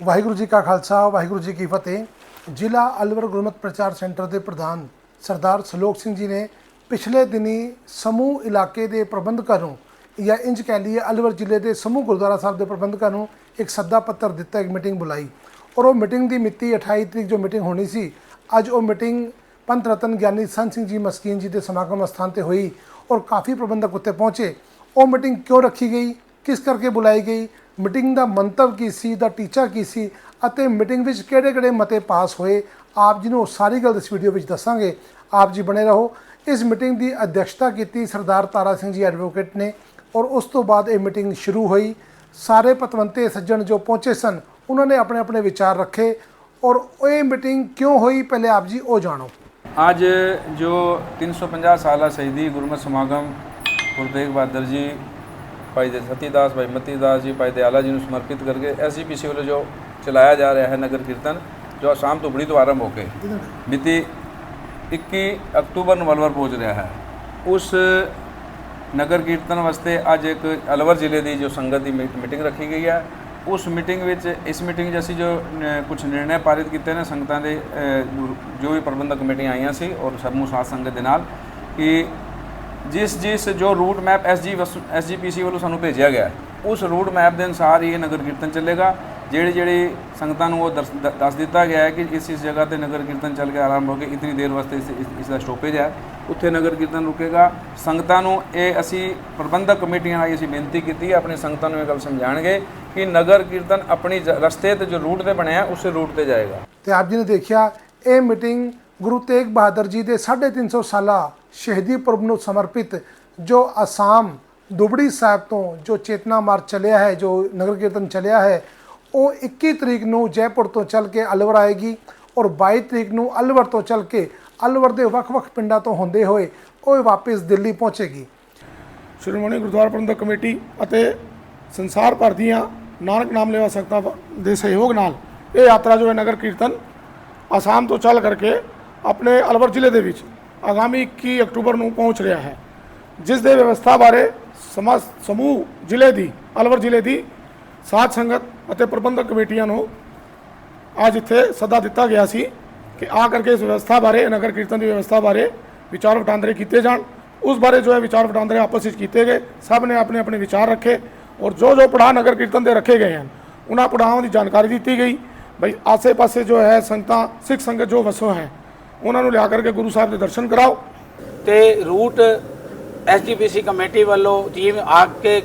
ਵਾਹਿਗੁਰੂ ਜੀ ਕਾ ਖਾਲਸਾ, ਵਾਹਿਗੁਰੂ ਜੀ ਕੀ ਫਤਿਹ। ਜ਼ਿਲ੍ਹਾ ਅਲਵਰ ਗੁਰਮਤ ਪ੍ਰਚਾਰ ਸੈਂਟਰ ਦੇ ਪ੍ਰਧਾਨ ਸਰਦਾਰ ਸਲੋਕ ਸਿੰਘ ਜੀ ਨੇ ਪਿਛਲੇ ਦਿਨੀ ਸਮੂਹ ਇਲਾਕੇ ਦੇ ਪ੍ਰਬੰਧਕਾਂ ਨੂੰ, ਜਾਂ ਇੰਜ ਕਹਿ ਲਈਏ ਅਲਵਰ ਜ਼ਿਲ੍ਹੇ ਦੇ ਸਮੂਹ ਗੁਰਦੁਆਰਾ ਸਾਹਿਬ ਦੇ ਪ੍ਰਬੰਧਕਾਂ ਨੂੰ ਇੱਕ ਸੱਦਾ ਪੱਤਰ ਦਿੱਤਾ, ਇੱਕ ਮੀਟਿੰਗ ਬੁਲਾਈ। ਔਰ ਉਹ ਮੀਟਿੰਗ ਦੀ ਮਿਤੀ 28 ਤਰੀਕ ਜੋ ਮੀਟਿੰਗ ਹੋਣੀ ਸੀ, ਅੱਜ ਉਹ ਮੀਟਿੰਗ ਪੰਥ ਰਤਨ ਗਿਆਨੀ ਸੰਤ ਸਿੰਘ ਜੀ ਮਸਕੀਨ ਜੀ ਦੇ ਸਮਾਗਮ ਸਥਾਨ ਤੇ ਹੋਈ ਔਰ ਕਾਫੀ ਪ੍ਰਬੰਧਕ ਉੱਤੇ ਪਹੁੰਚੇ। ਉਹ ਮੀਟਿੰਗ ਕਿਉਂ ਰੱਖੀ ਗਈ? ਕਿਸ ਕਰਕੇ ਬੁਲਾਈ ਗਈ? ਮੀਟਿੰਗ ਦਾ ਮੰਤਵ ਕੀ ਸੀ ਦਾ ਟੀਚਾ ਕੀ ਸੀ ਅਤੇ ਮੀਟਿੰਗ ਵਿੱਚ ਕਿਹੜੇ-ਕਿਹੜੇ ਮਤੇ ਪਾਸ ਹੋਏ ਆਪ ਜੀ ਨੂੰ ਉਹ ਸਾਰੀ ਗੱਲ ਇਸ ਵੀਡੀਓ ਵਿੱਚ ਦੱਸਾਂਗੇ ਆਪ ਜੀ ਬਣੇ ਰਹੋ ਇਸ ਮੀਟਿੰਗ ਦੀ ਅਧਿਕਸ਼ਤਾ ਕੀਤੀ ਸਰਦਾਰ ਤਾਰਾ ਸਿੰਘ ਜੀ ਐਡਵੋਕੇਟ ਨੇ ਔਰ ਉਸ ਤੋਂ ਬਾਅਦ ਇਹ ਮੀਟਿੰਗ ਸ਼ੁਰੂ ਹੋਈ ਸਾਰੇ ਪਤਵੰਤੇ ਸੱਜਣ ਜੋ ਪਹੁੰਚੇ ਸਨ ਉਹਨਾਂ ਨੇ ਆਪਣੇ ਆਪਣੇ ਵਿਚਾਰ ਰੱਖੇ ਔਰ ਇਹ ਮੀਟਿੰਗ ਕਿਉਂ ਹੋਈ ਪਹਿਲੇ ਆਪ ਜੀ ਉਹ ਜਾਣੋ आज जो 350 साल शहीदी गुरमत समागम गुरु तेग बहादुर जी ਭਾਈ ਦੇ ਸਤੀਦਾਸ, ਭਾਈ ਮਤੀਦਾਸ ਜੀ, ਭਾਈ ਦਿਆਲਾ ਜੀ ਨੂੰ ਸਮਰਪਿਤ ਕਰਕੇ ਐਸਜੀਪੀਸੀ ਵੱਲੋਂ ਜੋ ਚਲਾਇਆ ਜਾ ਰਿਹਾ ਹੈ ਨਗਰ ਕੀਰਤਨ, ਜੋ ਸ਼ਾਮ ਤੋਂ ਬੜੀ ਤੋਂ ਆਰੰਭ ਹੋ ਕੇ ਮਿਤੀ 21 ਅਕਤੂਬਰ ਨੂੰ ਅਲਵਰ ਪਹੁੰਚ ਰਿਹਾ ਹੈ। ਉਸ ਨਗਰ ਕੀਰਤਨ ਵਾਸਤੇ ਅੱਜ ਇੱਕ ਅਲਵਰ ਜ਼ਿਲ੍ਹੇ ਦੀ ਜੋ ਸੰਗਤ ਦੀ ਮੀ- ਮੀਟਿੰਗ ਰੱਖੀ ਗਈ ਹੈ। ਉਸ ਮੀਟਿੰਗ ਵਿੱਚ, ਇਸ ਮੀਟਿੰਗ 'ਚ ਅਸੀਂ ਜੋ ਕੁਝ ਨਿਰਣੇ ਪਾਰਿਤ ਕੀਤੇ ਨੇ, ਸੰਗਤਾਂ ਦੇ ਜੋ ਵੀ ਪ੍ਰਬੰਧਕ ਕਮੇਟੀਆਂ ਆਈਆਂ ਸੀ ਔਰ ਸਮੂਹ ਸਾਧ ਸੰਗਤ ਦੇ ਨਾਲ, ਕਿ ਜਿਸ ਜਿਸ ਜੋ ਰੂਟ ਮੈਪ ਐਸਜੀ ਐਸਜੀਪੀਸੀ ਵੱਲੋਂ ਸਾਨੂੰ ਭੇਜਿਆ ਗਿਆ, ਉਸ ਰੂਟ ਮੈਪ ਦੇ ਅਨੁਸਾਰ ਹੀ ਇਹ ਨਗਰ ਕੀਰਤਨ ਚੱਲੇਗਾ। ਜਿਹੜੀ ਜਿਹੜੀ ਸੰਗਤਾਂ ਨੂੰ ਉਹ ਦਰਸ- ਦੱਸ ਦਿੱਤਾ ਗਿਆ ਹੈ ਕਿ ਇਸ ਇਸ ਜਗ੍ਹਾ ਤੇ ਨਗਰ ਕੀਰਤਨ ਚੱਲ ਕੇ ਆਰੰਭ ਹੋ ਕੇ ਇਤਨੀ ਦੇਰ ਵਾਸਤੇ ਇਸ ਦਾ ਸਟਾਪੇਜ ਹੈ। ਉੱਥੇ ਨਗਰ ਕੀਰਤਨ ਰੁਕੇਗਾ। ਸੰਗਤਾਂ ਨੂੰ ਇਹ ਅਸੀਂ ਪ੍ਰਬੰਧਕ ਕਮੇਟੀਆਂ ਨਾਲ ਅਸੀਂ ਬੇਨਤੀ ਕੀਤੀ ਹੈ ਆਪਣੀ ਸੰਗਤਾਂ ਨੂੰ ਇਹ ਗੱਲ ਸਮਝਾਣਗੇ ਕਿ ਨਗਰ ਕੀਰਤਨ ਆਪਣੀ ਜ- ਰਸਤੇ ਤੇ ਜੋ ਰੂਟ ਤੇ ਬਣਿਆ, ਉਸੇ ਰੂਟ ਤੇ ਜਾਏਗਾ। ਤੇ ਆਪ ਜੀ ਨੇ ਦੇਖਿਆ, ਇਹ ਮੀਟਿੰਗ ਗੁਰੂ ਤੇਗ ਬਹਾਦਰ ਜੀ ਦੇ 350 ਸਾਲਾ ਸ਼ਹੀਦੀ ਪੁਰਬ ਨੂੰ ਸਮਰਪਿਤ ਜੋ ਅਸਾਮ ਦੁਬੜੀ ਸਾਹਿਬ ਤੋਂ ਜੋ ਚੇਤਨਾ ਮਾਰਚ ਚੱਲਿਆ ਹੈ, ਜੋ ਨਗਰ ਕੀਰਤਨ ਚੱਲਿਆ ਹੈ, ਉਹ 21 ਤਰੀਕ ਨੂੰ ਜੈਪੁਰ ਤੋਂ ਚੱਲ ਕੇ ਅਲਵਰ ਆਏਗੀ ਔਰ 22 ਤਰੀਕ ਨੂੰ ਅਲਵਰ ਤੋਂ ਚੱਲ ਕੇ ਅਲਵਰ ਦੇ ਵੱਖ-ਵੱਖ ਪਿੰਡਾਂ ਤੋਂ ਹੁੰਦੇ ਹੋਏ ਉਹ ਵਾਪਸ ਦਿੱਲੀ ਪਹੁੰਚੇਗੀ। ਸ਼੍ਰੋਮਣੀ ਗੁਰਦੁਆਰਾ ਪ੍ਰਬੰਧਕ ਕਮੇਟੀ ਅਤੇ ਸੰਸਾਰ ਭਰ ਦੀਆਂ ਨਾਨਕ ਨਾਮ ਲੈਵਾ ਸੰਗਤਾਂ ਦੇ ਸਹਿਯੋਗ ਨਾਲ ਇਹ ਯਾਤਰਾ ਜੋ ਹੈ ਨਗਰ ਕੀਰਤਨ ਆਸਾਮ ਤੋਂ ਚੱਲ ਕਰਕੇ ਆਪਣੇ ਅਲਵਰ ਜ਼ਿਲ੍ਹੇ ਦੇ ਵਿੱਚ ਆਗਾਮੀ 21 ਅਕਤੂਬਰ ਨੂੰ ਪਹੁੰਚ ਰਿਹਾ ਹੈ ਜਿਸ ਦੇ ਵਿਵਸਥਾ ਬਾਰੇ ਸਮਾ ਸਮੂਹ ਜ਼ਿਲ੍ਹੇ ਦੀ ਅਲਵਰ ਜ਼ਿਲ੍ਹੇ ਦੀ ਸਾਧ ਸੰਗਤ ਅਤੇ ਪ੍ਰਬੰਧਕ ਕਮੇਟੀਆਂ ਨੂੰ ਅੱਜ ਇੱਥੇ ਸੱਦਾ ਦਿੱਤਾ ਗਿਆ ਸੀ ਕਿ ਆ ਕਰਕੇ ਇਸ ਵਿਵਸਥਾ ਬਾਰੇ ਨਗਰ ਕੀਰਤਨ ਦੀ ਵਿਵਸਥਾ ਬਾਰੇ ਵਿਚਾਰ ਵਟਾਂਦਰੇ ਕੀਤੇ ਜਾਣ ਉਸ ਬਾਰੇ ਜੋ ਹੈ ਵਿਚਾਰ ਵਟਾਂਦਰੇ ਆਪਸ ਵਿੱਚ ਕੀਤੇ ਗਏ ਸਭ ਨੇ ਆਪਣੇ ਆਪਣੇ ਵਿਚਾਰ ਰੱਖੇ ਔਰ ਜੋ ਜੋ ਪੜਾਅ ਨਗਰ ਕੀਰਤਨ ਦੇ ਰੱਖੇ ਗਏ ਹਨ ਉਹਨਾਂ ਪੜਾਵਾਂ ਦੀ ਜਾਣਕਾਰੀ ਦਿੱਤੀ ਗਈ ਬਈ ਆਸੇ-ਪਾਸੇ ਜੋ ਹੈ ਸੰਗਤਾਂ ਸਿੱਖ ਸੰਗਤ ਜੋ ਵਸੋਂ ਹੈ ਉਹਨਾਂ ਨੂੰ ਲਿਆ ਕਰਕੇ ਗੁਰੂ ਸਾਹਿਬ ਦੇ ਦਰਸ਼ਨ ਕਰਾਓ। ਤੇ ਰੂਟ ਐਸਜੀਪੀਸੀ ਕਮੇਟੀ ਵੱਲੋਂ ਟੀਮ ਆ ਕੇ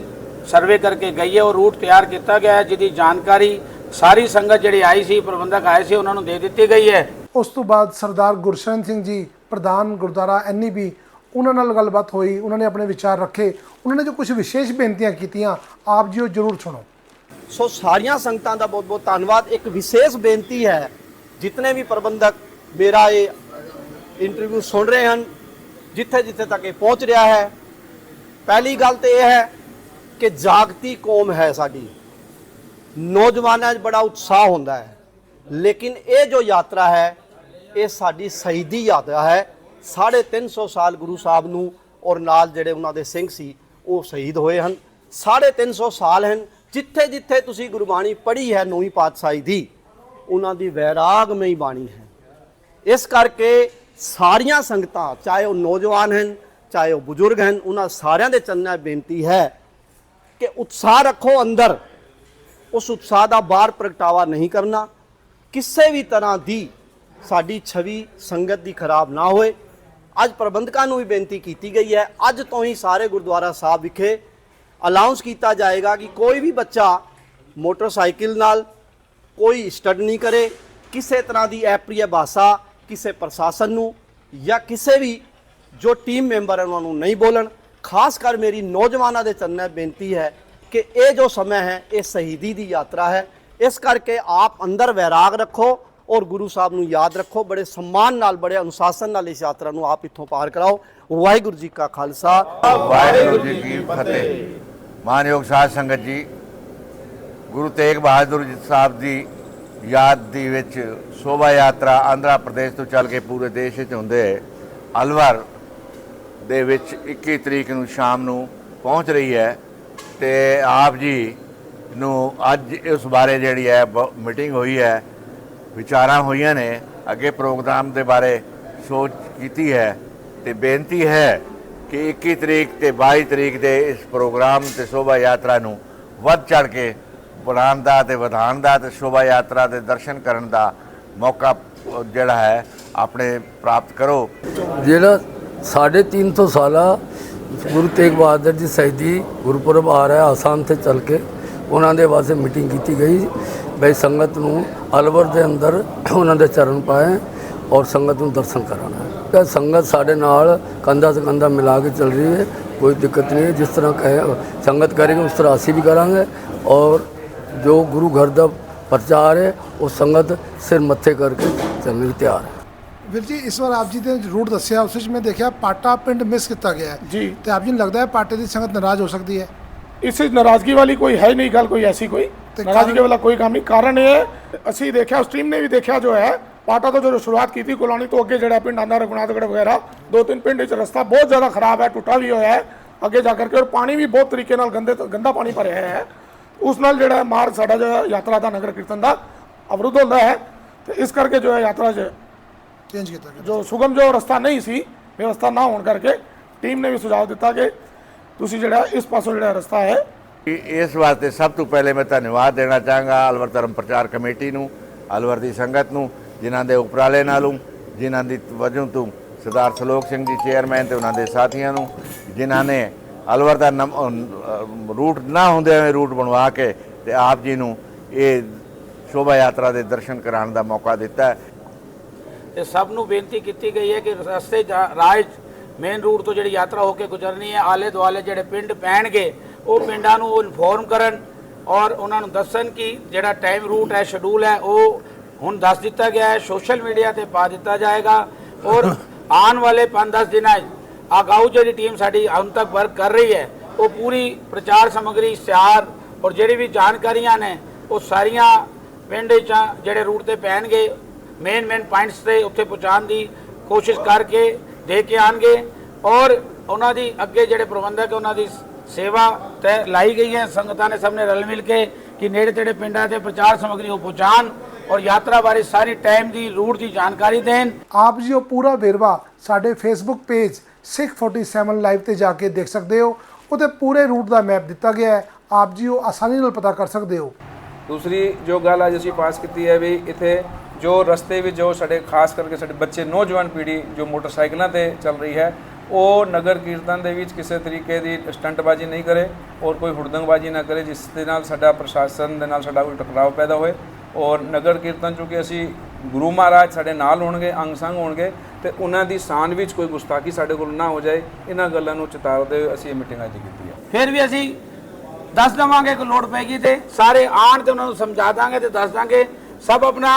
ਸਰਵੇ ਕਰਕੇ ਗਈ ਹੈ ਉਹ ਰੂਟ ਤਿਆਰ ਕੀਤਾ ਗਿਆ ਹੈ ਜਿਹਦੀ ਜਾਣਕਾਰੀ ਸਾਰੀ ਸੰਗਤ ਜਿਹੜੀ ਆਈ ਸੀ ਪ੍ਰਬੰਧਕ ਆਏ ਸੀ ਉਹਨਾਂ ਨੂੰ ਦੇ ਦਿੱਤੀ ਗਈ ਹੈ। ਉਸ ਤੋਂ ਬਾਅਦ ਸਰਦਾਰ ਗੁਰਸ਼ਰਨ ਸਿੰਘ ਜੀ ਪ੍ਰਧਾਨ ਗੁਰਦੁਆਰਾ ਐਨਈਬੀ ਉਹਨਾਂ ਨਾਲ ਗੱਲਬਾਤ ਹੋਈ ਉਹਨਾਂ ਨੇ ਆਪਣੇ ਵਿਚਾਰ ਰੱਖੇ ਉਹਨਾਂ ਨੇ ਜੋ ਕੁਝ ਵਿਸ਼ੇਸ਼ ਬੇਨਤੀਆਂ ਕੀਤੀਆਂ ਆਪ ਜੀ ਉਹ ਜ਼ਰੂਰ ਸੁਣੋ। ਸੋ ਸਾਰੀਆਂ ਸੰਗਤਾਂ ਦਾ ਬਹੁਤ ਬਹੁਤ ਧੰਨਵਾਦ। ਇੱਕ ਵਿਸ਼ੇਸ਼ ਬੇਨਤੀ ਹੈ ਜਿਤਨੇ ਵੀ ਪ੍ਰਬੰਧਕ ਮੇਰਾ ਇਹ ਇੰਟਰਵਿਊ ਸੁਣ ਰਹੇ ਹਨ, ਜਿੱਥੇ ਜਿੱਥੇ ਤੱਕ ਇਹ ਪਹੁੰਚ ਰਿਹਾ ਹੈ, ਪਹਿਲੀ ਗੱਲ ਤੇ ਇਹ ਹੈ ਕਿ ਜਾਗਤੀ ਕੌਮ ਹੈ ਸਾਡੀ। ਨੌਜਵਾਨਾਂ 'ਚ ਬੜਾ ਉਤਸ਼ਾਹ ਹੁੰਦਾ ਹੈ, ਲੇਕਿਨ ਇਹ ਜੋ ਯਾਤਰਾ ਹੈ, ਇਹ ਸਾਡੀ ਸ਼ਹੀਦੀ ਯਾਤਰਾ ਹੈ। 350 ਸਾਲ ਗੁਰੂ ਸਾਹਿਬ ਨੂੰ ਔਰ ਨਾਲ ਜਿਹੜੇ ਉਹਨਾਂ ਦੇ ਸਿੰਘ ਸੀ, ਉਹ ਸ਼ਹੀਦ ਹੋਏ ਹਨ। 350 ਸਾਲ ਹਨ, ਜਿੱਥੇ ਜਿੱਥੇ ਤੁਸੀਂ ਗੁਰਬਾਣੀ ਪੜ੍ਹੀ ਹੈ ਨੌਵੀਂ ਪਾਤਸ਼ਾਹੀ ਦੀ, ਉਹਨਾਂ ਦੀ ਵੈਰਾਗਮਈ ਬਾਣੀ ਹੈ। ਇਸ ਕਰਕੇ ਸਾਰੀਆਂ ਸੰਗਤਾਂ, ਚਾਹੇ ਉਹ ਨੌਜਵਾਨ ਹਨ, ਚਾਹੇ ਉਹ ਬਜ਼ੁਰਗ ਹਨ, ਉਹਨਾਂ ਸਾਰਿਆਂ ਦੇ ਚੰਨਾ ਬੇਨਤੀ ਹੈ ਕਿ ਉਤਸ਼ਾਹ ਰੱਖੋ ਅੰਦਰ। ਉਸ ਉਤਸ਼ਾਹ ਦਾ ਬਾਹਰ ਪ੍ਰਗਟਾਵਾ ਨਹੀਂ ਕਰਨਾ। ਕਿਸੇ ਵੀ ਤਰ੍ਹਾਂ ਦੀ ਸਾਡੀ ਛਵੀ ਸੰਗਤ ਦੀ ਖਰਾਬ ਨਾ ਹੋਏ। ਅੱਜ ਪ੍ਰਬੰਧਕਾਂ ਨੂੰ ਵੀ ਬੇਨਤੀ ਕੀਤੀ ਗਈ ਹੈ, ਅੱਜ ਤੋਂ ਹੀ ਸਾਰੇ ਗੁਰਦੁਆਰਾ ਸਾਹਿਬ ਵਿਖੇ ਅਲਾਉਂਸ ਕੀਤਾ ਜਾਏਗਾ ਕਿ ਕੋਈ ਵੀ ਬੱਚਾ ਮੋਟਰਸਾਈਕਲ ਨਾਲ ਕੋਈ ਸਟੱਡ ਨਹੀਂ ਕਰੇ। ਕਿਸੇ ਤਰ੍ਹਾਂ ਦੀ ਐਪਰੀਆ ਭਾਸ਼ਾ ਕਿਸੇ ਪ੍ਰਸ਼ਾਸਨ ਨੂੰ ਜਾਂ ਕਿਸੇ ਵੀ ਜੋ ਟੀਮ ਮੈਂਬਰ ਹੈ ਉਹਨਾਂ ਨੂੰ ਨਹੀਂ ਬੋਲਣ। ਖਾਸ ਕਰ ਮੇਰੀ ਨੌਜਵਾਨਾਂ ਦੇ ਚੰਨੇ ਬੇਨਤੀ ਹੈ ਕਿ ਇਹ ਜੋ ਸਮਾਂ ਹੈ, ਇਹ ਸ਼ਹੀਦੀ ਦੀ ਯਾਤਰਾ ਹੈ। ਇਸ ਕਰਕੇ ਆਪ ਅੰਦਰ ਵੈਰਾਗ ਰੱਖੋ ਔਰ ਗੁਰੂ ਸਾਹਿਬ ਨੂੰ ਯਾਦ ਰੱਖੋ। ਬੜੇ ਸਨਮਾਨ ਨਾਲ, ਬੜੇ ਅਨੁਸ਼ਾਸਨ ਨਾਲ ਇਸ ਯਾਤਰਾ ਨੂੰ ਆਪ ਇੱਥੋਂ ਪਾਰ ਕਰਾਓ। ਵਾਹਿਗੁਰੂ ਜੀ ਕਾ ਖਾਲਸਾ। ਵਾਹਿਗੁਰੂ ਜੀ ਕੀ ਫਤਿਹ। ਮਾਨਯੋਗ ਸਾਧ ਸੰਗਤ ਜੀ, ਗੁਰੂ ਤੇਗ ਬਹਾਦਰ ਜੀ ਸਾਹਿਬ ਦੀ ਯਾਦ ਦੀ ਵਿੱਚ ਸ਼ੋਭਾ ਯਾਤਰਾ ਆਂਧਰਾ ਪ੍ਰਦੇਸ਼ ਤੋਂ ਚੱਲ ਕੇ ਪੂਰੇ ਦੇਸ਼ ਵਿੱਚ ਹੁੰਦੇ ਅਲਵਰ ਦੇ ਵਿੱਚ 21 ਤਰੀਕ ਨੂੰ ਸ਼ਾਮ ਨੂੰ ਪਹੁੰਚ ਰਹੀ ਹੈ ਤੇ ਆਪ ਜੀ ਨੂੰ ਅੱਜ ਇਸ ਬਾਰੇ ਜਿਹੜੀ ਹੈ ਮੀਟਿੰਗ ਹੋਈ ਹੈ, ਵਿਚਾਰਾਂ ਹੋਈਆਂ ਨੇ, ਅੱਗੇ ਪ੍ਰੋਗਰਾਮ ਦੇ ਬਾਰੇ ਸੋਚ ਕੀਤੀ ਹੈ ਤੇ ਬੇਨਤੀ ਹੈ ਕਿ 21 ਤਰੀਕ ਤੇ 22 ਤਰੀਕ ਦੇ ਇਸ ਪ੍ਰੋਗਰਾਮ ਤੇ ਸ਼ੋਭਾ ਯਾਤਰਾ ਨੂੰ ਵੱਧ ਚੜ ਕੇ ਬਣਾਉਣ ਦਾ ਤੇ ਵਧਾਉਣ ਦਾ ਤੇ ਸ਼ੋਭਾ ਯਾਤਰਾ ਦੇ ਦਰਸ਼ਨ ਕਰਨ ਦਾ ਮੌਕਾ ਜਿਹੜਾ ਹੈ, ਆਪਣੇ ਪ੍ਰਾਪਤ ਕਰੋ। ਜਿਹੜਾ ਸਾਢੇ ਤਿੰਨ ਸੌ ਸਾਲਾ ਗੁਰੂ ਤੇਗ ਬਹਾਦਰ ਜੀ ਸ਼ਹੀਦੀ ਗੁਰਪੁਰਬ ਆ ਰਿਹਾ ਆਸਾਮ ਤੇ ਚੱਲ ਕੇ, ਉਹਨਾਂ ਦੇ ਵਾਸਤੇ ਮੀਟਿੰਗ ਕੀਤੀ ਗਈ। ਬਈ ਸੰਗਤ ਨੂੰ ਅਲਵਰ ਦੇ ਅੰਦਰ ਉਹਨਾਂ ਦੇ ਚਰਨ ਪਾਏ ਔਰ ਸੰਗਤ ਨੂੰ ਦਰਸ਼ਨ ਕਰਾਉਣਾ ਹੈ। ਸੰਗਤ ਸਾਡੇ ਨਾਲ ਕੰਧਾ ਤੇ ਕੰਧਾ ਮਿਲਾ ਕੇ ਚੱਲ ਰਹੀ ਹੈ, ਕੋਈ ਦਿੱਕਤ ਨਹੀਂ ਜਿਸ ਤਰ੍ਹਾਂ ਕਹੇ, ਸੰਗਤ ਕਰੇਗੀ ਉਸ ਤਰ੍ਹਾਂ ਅਸੀਂ ਵੀ ਕਰਾਂਗੇ ਔਰ ਜੋ ਗੁਰੂ ਘਰ ਦਾ ਪ੍ਰਚਾਰ ਹੈ ਉਹ ਸੰਗਤ ਸਿਰ ਮੱਥੇ ਕਰਕੇ ਚੱਲਣ ਲਈ ਤਿਆਰ ਹੈ। ਵੀਰ ਜੀ ਇਸ ਵਾਰ ਆਪ ਜੀ ਨੇ ਰੂਟ ਦੱਸਿਆ ਉਸ ਵਿੱਚ ਮੈਂ ਦੇਖਿਆ ਪਾਟਾ ਪਿੰਡ ਮਿਸ ਕੀਤਾ ਗਿਆ ਹੈ। ਜੀ। ਤੇ ਆਪ ਜੀ ਨੂੰ ਲੱਗਦਾ ਹੈ ਪਾਟੇ ਦੀ ਸੰਗਤ ਨਾਰਾਜ਼ ਹੋ ਸਕਦੀ ਹੈ? ਇਸ ਵਿੱਚ ਨਾਰਾਜ਼ਗੀ ਵਾਲੀ ਕੋਈ ਹੈ ਨਹੀਂ ਗੱਲ ਕੋਈ ਐਸੀ ਕੋਈ। ਨਾਰਾਜ਼ਗੀ ਵਾਲਾ ਕੋਈ ਕੰਮ ਨਹੀਂ। ਕਾਰਨ ਇਹ ਹੈ, ਅਸੀਂ ਦੇਖਿਆ ਸਟ੍ਰੀਮ ਨੇ ਵੀ ਦੇਖਿਆ ਜੋ ਹੈ ਪਾਟਾ ਤੋਂ ਜਦੋਂ ਸ਼ੁਰੂਆਤ ਕੀਤੀ ਕਲੋਨੀ ਤੋਂ ਅੱਗੇ ਜਿਹੜਾ ਪਿੰਡ ਆਂਦਾ ਰਘੁਨਾਥਗੜ੍ਹ ਵਗੈਰਾ ਦੋ ਤਿੰਨ ਪਿੰਡ ਵਿੱਚ ਰਸਤਾ ਬਹੁਤ ਜ਼ਿਆਦਾ ਖਰਾਬ ਹੈ ਟੁੱਟਾ ਵੀ ਹੋਇਆ ਹੈ। ਅੱਗੇ ਜਾ ਕਰਕੇ ਔਰ ਪਾਣੀ ਵੀ ਬਹੁਤ ਤਰੀਕੇ ਨਾਲ ਗੰਦੇ ਤੋਂ ਗੰਦਾ ਪਾਣੀ ਭਰਿਆ ਹੋਇਆ ਹੈ। ਉਸ ਨਾਲ ਜਿਹੜਾ ਹੈ ਮਾਰਗ ਸਾਡਾ ਜਿਹੜਾ ਯਾਤਰਾ ਦਾ ਨਗਰ ਕੀਰਤਨ ਦਾ ਅਵਰੁੱਧ ਹੁੰਦਾ ਹੈ ਤੇ ਇਸ ਕਰਕੇ ਜੋ ਹੈ ਯਾਤਰਾ 'ਚ ਚੇਂਜ ਕੀਤਾ ਗਿਆ। ਜੋ ਸੁਗਮ ਜੋ ਰਸਤਾ ਨਹੀਂ ਸੀ ਵਿਵਸਥਾ ਨਾ ਹੋਣ ਕਰਕੇ ਟੀਮ ਨੇ ਵੀ ਸੁਝਾਅ ਦਿੱਤਾ ਕਿ ਤੁਸੀਂ ਜਿਹੜਾ ਇਸ ਪਾਸੋਂ ਜਿਹੜਾ ਰਸਤਾ ਹੈ ਇਸ ਵਾਸਤੇ ਸਭ ਤੋਂ ਪਹਿਲੇ ਮੈਂ ਧੰਨਵਾਦ ਦੇਣਾ ਚਾਹਾਂਗਾ ਅਲਵਰ ਧਰਮ ਪ੍ਰਚਾਰ ਕਮੇਟੀ ਨੂੰ ਅਲਵਰ ਦੀ ਸੰਗਤ ਨੂੰ ਜਿਨ੍ਹਾਂ ਦੇ ਉਪਰਾਲੇ ਨਾਲੋਂ ਜਿਨ੍ਹਾਂ ਦੀ ਵਜੋਂ ਤੋਂ ਸਰਦਾਰ ਸਲੋਕ ਸਿੰਘ ਜੀ ਚੇਅਰਮੈਨ ਤੇ ਉਹਨਾਂ ਦੇ ਸਾਥੀਆਂ ਨੂੰ ਜਿਨ੍ਹਾਂ ਨੇ ਅਲਵਰ ਦਾ ਨਮ- ਰੂਟ ਨਾ ਹੁੰਦੇ ਹੋਏ ਰੂਟ ਬਣਵਾ ਕੇ ਤੇ ਆਪ ਜੀ ਨੂੰ ਇਹ ਸ਼ੋਭਾ ਯਾਤਰਾ ਦੇ ਦਰਸ਼ਨ ਕਰਾਉਣ ਦਾ ਮੌਕਾ ਦਿੱਤਾ ਹੈ। ਤੇ ਸਭ ਨੂੰ ਬੇਨਤੀ ਕੀਤੀ ਗਈ ਹੈ ਕਿ ਰਸਤੇ ਜਾ- ਰਾਹ ਮੇਨ ਰੂਟ ਤੋਂ ਜਿਹੜੀ ਯਾਤਰਾ ਹੋ ਕੇ ਗੁਜ਼ਰਨੀ ਹੈ, ਆਲੇ ਦੁਆਲੇ ਜਿਹੜੇ ਪਿੰਡ ਪੈਣਗੇ, ਉਹ ਪਿੰਡਾਂ ਨੂੰ ਇਨਫੋਰਮ ਕਰਨ ਔਰ ਉਹਨਾਂ ਨੂੰ ਦੱਸਣ ਕਿ ਜਿਹੜਾ ਟਾਈਮ ਰੂਟ ਹੈ ਸ਼ਡਿਊਲ ਹੈ, ਉਹ ਹੁਣ ਦੱਸ ਦਿੱਤਾ ਗਿਆ ਹੈ ਸੋਸ਼ਲ ਮੀਡੀਆ ਤੇ ਪਾ ਦਿੱਤਾ ਜਾਏਗਾ ਔਰ ਆਉਣ ਵਾਲੇ 5-10 ਦਿਨਾਂ 'ਚ ਅਗਾਊ ਜਿਹੜੀ ਟੀਮ ਸਾਡੀ ਹੁਣ ਤੱਕ ਵਰਕ ਕਰ ਰਹੀ ਹੈ, ਉਹ ਪੂਰੀ ਪ੍ਰਚਾਰ ਸਮੱਗਰੀ ਇਸ਼ਤਿਹਾਰ ਔਰ ਜਿਹੜੀ ਵੀ ਜਾਣਕਾਰੀਆਂ ਨੇ, ਉਹ ਸਾਰੀਆਂ ਪਿੰਡ 'ਚ ਜਿਹੜੇ ਰੂਟ ਤੇ ਪੈਣਗੇ ਮੇਨ ਮੇਨ ਪੁਆਇੰਟਸ ਤੇ ਉੱਥੇ ਪਹੁੰਚਾਉਣ ਦੀ ਕੋਸ਼ਿਸ਼ ਕਰਕੇ ਦੇ ਕੇ ਆਣਗੇ ਔਰ ਉਹਨਾਂ ਦੀ ਅੱਗੇ ਜਿਹੜੇ ਪ੍ਰਬੰਧਕ, ਉਹਨਾਂ ਦੀ ਸੇਵਾ ਤੇ ਲਾਈ ਗਈ ਹੈ, ਸੰਗਤਾਂ ਨੇ ਸਭ ਨੇ ਰਲ ਮਿਲ ਕੇ ਕਿ ਨੇੜੇ ਤੇੜੇ ਪਿੰਡਾਂ ਤੇ ਪ੍ਰਚਾਰ ਸਮੱਗਰੀ ਉਹ ਪਹੁੰਚਾਉਣ ਔਰ ਯਾਤਰਾ ਬਾਰੇ ਸਾਰੀ ਟਾਈਮ ਦੀ ਰੂਟ ਦੀ ਜਾਣਕਾਰੀ ਦੇਣ। ਆਪ ਜੀ ਉਹ ਪੂਰਾ ਵੇਰਵਾ ਸਾਡੇ ਫੇਸਬੁੱਕ ਪੇਜ ਸਿੱਖ 47 ਲਾਈਵ ਤੇ ਜਾ ਕੇ ਦੇਖ ਸਕਦੇ ਹੋ। ਉਹਦੇ ਪੂਰੇ ਰੂਟ ਦਾ ਮੈਪ ਦਿੱਤਾ ਗਿਆ ਹੈ। ਆਪ ਜੀ ਉਹ ਆਸਾਨੀ ਨਾਲ ਪਤਾ ਕਰ ਸਕਦੇ ਹੋ। ਦੂਸਰੀ ਜੋ ਗੱਲ ਅੱਜ ਅਸੀਂ ਪਾਸ ਕੀਤੀ ਹੈ ਵੀ ਇੱਥੇ ਜੋ ਰਸਤੇ ਵਿੱਚ ਜੋ ਸਾਡੇ ਖਾਸ ਕਰਕੇ ਸਾਡੇ ਬੱਚੇ, ਨੌਜਵਾਨ ਪੀੜ੍ਹੀ ਜੋ ਮੋਟਰਸਾਈਕਲਾਂ ਤੇ ਚੱਲ ਰਹੀ ਹੈ, ਉਹ ਨਗਰ ਕੀਰਤਨ ਦੇ ਵਿੱਚ ਕਿਸੇ ਤਰੀਕੇ ਦੀ ਸਟੰਟਬਾਜ਼ੀ ਨਹੀਂ ਕਰੇ ਔਰ ਕੋਈ ਹੁੜਦੰਗਬਾਜ਼ੀ ਨਾ ਕਰੇ, ਜਿਸ ਦੇ ਨਾਲ ਸਾਡਾ ਪ੍ਰਸ਼ਾਸਨ ਦੇ ਨਾਲ ਸਾਡਾ ਕੋਈ ਟਕਰਾਅ ਪੈਦਾ ਹੋਏ ਔਰ ਨਗਰ ਕੀਰਤਨ ਚੂੰਕਿ ਅਸੀਂ ਗੁਰੂ ਮਹਾਰਾਜ ਸਾਡੇ ਨਾਲ ਹੋਣਗੇ, ਅੰਗ ਸੰਗ ਹੋਣਗੇ ਤੇ ਉਹਨਾਂ ਦੀ ਸ਼ਾਨ ਵਿੱਚ ਕੋਈ ਗੁਸਤਾਖੀ ਸਾਡੇ ਕੋਲ ਨਾ ਹੋ ਜਾਏ, ਇਹਨਾਂ ਗੱਲਾਂ ਨੂੰ ਚੇਤਾਵਦੇ ਅਸੀਂ ਇਹ ਮੀਟਿੰਗ ਅੱਜ ਕੀਤੀ ਹੈ ਫਿਰ ਵੀ ਅਸੀਂ ਦੱਸ ਦਵਾਂਗੇ ਕਿ ਲੋੜ ਪੈਗੀ ਤੇ ਸਾਰੇ ਆਣ ਤੇ ਉਹਨਾਂ ਨੂੰ ਸਮਝਾ ਦਾਂਗੇ ਤੇ ਦੱਸ ਦਾਂਗੇ। ਸਭ ਆਪਣਾ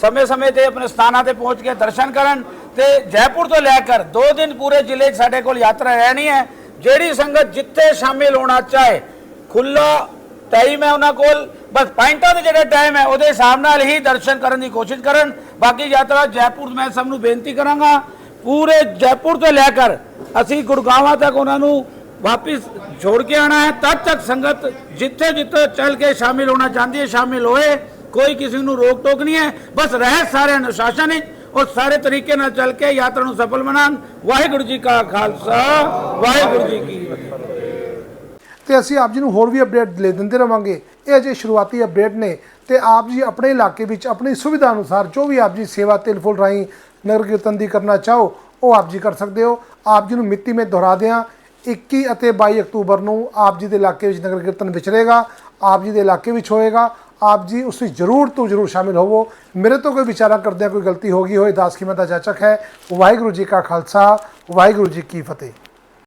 ਸਮੇਂ-ਸਮੇਂ ਤੇ ਆਪਣੇ ਸਥਾਨਾਂ ਤੇ ਪਹੁੰਚ ਕੇ ਦਰਸ਼ਨ ਕਰਨ ਤੇ ਜੈਪੁਰ ਤੋਂ ਲੈ ਕਰ ਦੋ ਦਿਨ ਪੂਰੇ ਜ਼ਿਲ੍ਹੇ 'ਚ ਸਾਡੇ ਕੋਲ ਯਾਤਰਾ ਰਹਿਣੀ ਹੈ। ਜਿਹੜੀ ਸੰਗਤ ਜਿੱਥੇ ਸ਼ਾਮਿਲ ਹੋਣਾ ਚਾਹੇ ਖੁੱਲਾ ਟਾਈਮ ਹੈ ਉਹਨਾਂ ਕੋਲ ਬਸ ਪੁਆਇੰਟਾਂ ਦੇ ਜਿਹੜਾ ਟਾਈਮ ਹੈ, ਉਹਦੇ ਹਿਸਾਬ ਨਾਲ ਹੀ ਦਰਸ਼ਨ ਕਰਨ ਦੀ ਕੋਸ਼ਿਸ਼ ਕਰਨ। ਬਾਕੀ ਯਾਤਰਾ ਜੈਪੁਰ, ਮੈਂ ਸਭ ਨੂੰ ਬੇਨਤੀ ਕਰਾਂਗਾ, ਪੂਰੇ ਜੈਪੁਰ ਤੋਂ ਲੈ ਕਰ ਅਸੀਂ ਗੁਰਗਾਵਾਂ ਤੱਕ ਉਹਨਾਂ ਨੂੰ ਵਾਪਿਸ ਛੋੜ ਕੇ ਆਣਾ ਹੈ। ਤਦ ਤੱਕ ਸੰਗਤ ਜਿੱਥੇ ਜਿੱਥੇ ਚੱਲ ਕੇ ਸ਼ਾਮਿਲ ਹੋਣਾ ਚਾਹੁੰਦੀ ਹੈ, ਸ਼ਾਮਿਲ ਹੋਏ, ਕੋਈ ਕਿਸੇ ਨੂੰ ਰੋਕ ਟੋਕ ਨਹੀਂ ਹੈ। ਬਸ ਰਹਿ ਸਾਰੇ ਅਨੁਸ਼ਾਸਨ ਵਿੱਚ ਔਰ ਸਾਰੇ ਤਰੀਕੇ ਨਾਲ ਚੱਲ ਕੇ ਯਾਤਰਾ ਨੂੰ ਸਫਲ ਬਣਾਉਣ ਵਾਹਿਗੁਰੂ ਜੀ ਕਾ ਖਾਲਸਾ, ਵਾਹਿਗੁਰੂ ਜੀ ਕੀ ਫਤਿਹ। ਤੇ ਅਸੀਂ ਆਪ ਜੀ ਨੂੰ ਹੋਰ ਵੀ ਅਪਡੇਟ ਲੈ ਦਿੰਦੇ ਰਵਾਂਗੇ। ਇਹ ਅਜੇ ਸ਼ੁਰੂਆਤੀ ਅਪਡੇਟ ਨੇ ਤੇ ਆਪ ਜੀ ਆਪਣੇ ਇਲਾਕੇ ਵਿੱਚ ਆਪਣੀ ਸੁਵਿਧਾ ਅਨੁਸਾਰ ਜੋ ਵੀ ਆਪ ਜੀ ਸੇਵਾ ਤਿਲਫੁਲ ਰਾਹੀਂ ਨਗਰ ਕੀਰਤਨ ਦੀ ਕਰਨਾ ਚਾਹੋ, ਉਹ ਆਪ ਜੀ ਕਰ ਸਕਦੇ ਹੋ। ਆਪ ਜੀ ਨੂੰ ਮਿੱਤੀ ਮੈਂ ਦੁਹਰਾ ਦਿਆਂ 21 ਅਤੇ 22 ਅਕਤੂਬਰ ਨੂੰ ਆਪ ਜੀ ਦੇ ਇਲਾਕੇ ਵਿੱਚ ਨਗਰ ਕੀਰਤਨ ਵਿਚਰੇਗਾ ਆਪ ਜੀ ਦੇ ਇਲਾਕੇ ਵਿੱਚ ਹੋਏਗਾ। ਆਪ ਜੀ ਉਸ ਵਿੱਚ ਜ਼ਰੂਰ ਤੋਂ ਜ਼ਰੂਰ ਸ਼ਾਮਿਲ ਹੋਵੋ। ਮੇਰੇ ਤੋਂ ਕੋਈ ਵਿਚਾਰਾ ਕਰਦਿਆਂ ਕੋਈ ਗਲਤੀ ਹੋ ਗਈ ਹੋਏ, ਦਾਸ ਕੀਮਤ ਮੈਂ ਦਾ ਜਾਚਕ ਹੈ। ਵਾਹਿਗੁਰੂ ਜੀ ਕਾ ਖਾਲਸਾ, ਵਾਹਿਗੁਰੂ ਜੀ ਕੀ ਫਤਿਹ।